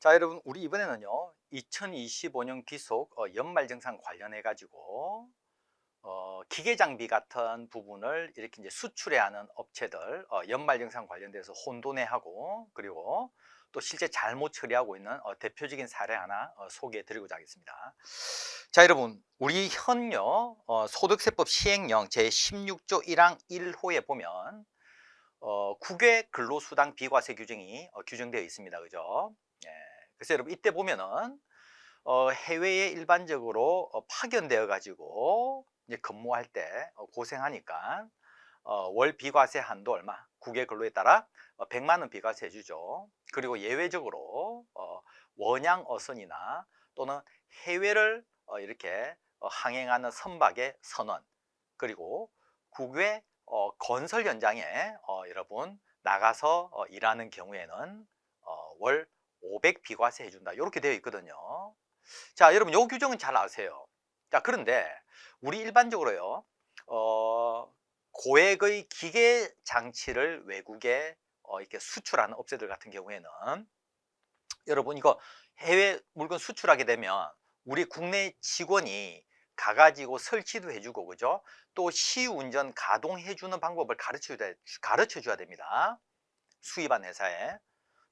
자, 여러분, 우리 이번에는요, 2025년 귀속 어, 연말정산 관련해 가지고 어, 기계 장비 같은 부분을 이렇게 이제 수출해야 하는 업체들 어, 연말정산 관련돼서 혼돈해하고 그리고 또 실제 잘못 처리하고 있는 어, 대표적인 사례 하나 어, 소개해 드리고자 하겠습니다. 자, 여러분, 우리 현요 어, 소득세법 시행령 제 16조 1항 1호에 보면 어, 국외 근로수당 비과세 규정이 어, 규정되어 있습니다. 그죠? 예. 그래서 여러분 이때 보면은 어, 해외에 일반적으로 어, 파견되어 가지고 이제 근무할 때 어, 고생하니까 어, 월 비과세 한도 얼마? 국외 근로에 따라 어, 100만 원 비과세 해주죠. 그리고 예외적으로 어, 원양 어선이나 또는 해외를 어, 이렇게 어, 항행하는 선박의 선원 그리고 국외 어, 건설 현장에 어, 여러분 나가서 어, 일하는 경우에는 어, 월 500 비과세 해준다 이렇게 되어 있거든요. 자, 여러분 요 규정은 잘 아세요. 자, 그런데 우리 일반적으로요. 어, 고액의 기계 장치를 외국에 어, 이렇게 수출하는 업체들 같은 경우에는 여러분 이거 해외 물건 수출하게 되면 우리 국내 직원이 가가지고 설치도 해주고 그죠? 또 시운전 가동해주는 방법을 가르쳐 줘야, 가르쳐 줘야 됩니다. 수입한 회사에.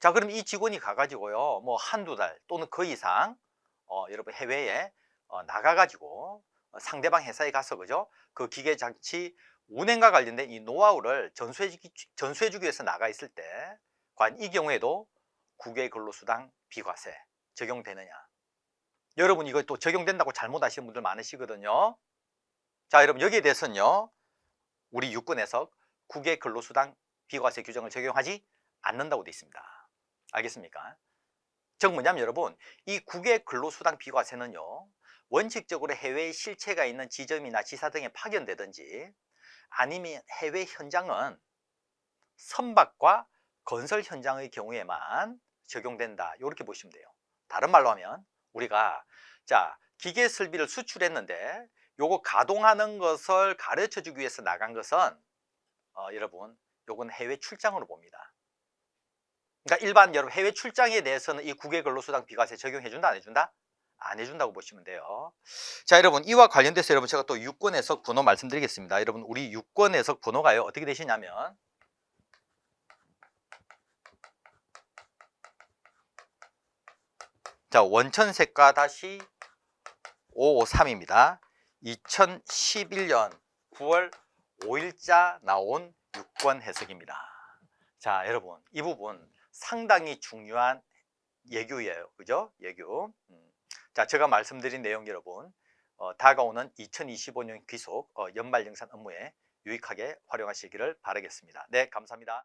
자, 그럼 이 직원이 가가지고요, 뭐 한두 달 또는 그 이상, 어, 여러분 해외에 어, 나가가지고 어, 상대방 회사에 가서 그죠? 그 기계 장치 운행과 관련된 이 노하우를 전수해주기, 전수해주기 위해서 나가 있을 때, 과연 이 경우에도 국외 근로수당 비과세 적용되느냐? 여러분 이거 또 적용된다고 잘못 아시는 분들 많으시거든요. 자, 여러분 여기에 대해서는요. 우리 유권에서 국외 근로수당 비과세 규정을 적용하지 않는다고 되어 있습니다. 알겠습니까? 즉 뭐냐면 여러분 이 국외 근로수당 비과세는요. 원칙적으로 해외에 실체가 있는 지점이나 지사 등에 파견되든지 아니면 해외 현장은 선박과 건설 현장의 경우에만 적용된다. 이렇게 보시면 돼요. 다른 말로 하면 우리가 자 기계 설비를 수출했는데 요거 가동하는 것을 가르쳐 주기 위해서 나간 것은 어, 여러분 요건 해외 출장으로 봅니다. 그러니까 일반 여러분 해외 출장에 대해서는 이 국외 근로수당 비과세 적용해 준다 안 해준다? 안 해준다고 보시면 돼요. 자 여러분 이와 관련돼서 여러분 제가 또 유권 해석 번호 말씀드리겠습니다. 여러분 우리 유권 해석 번호가요 어떻게 되시냐면 자 원천색과 다시 553입니다. 2011년 9월 5일자 나온 유권 해석입니다. 자 여러분 이 부분 상당히 중요한 예규예요. 그죠? 예규. 음. 자 제가 말씀드린 내용 여러분 어, 다가오는 2025년 귀속 어, 연말정산 업무에 유익하게 활용하시기를 바라겠습니다. 네 감사합니다.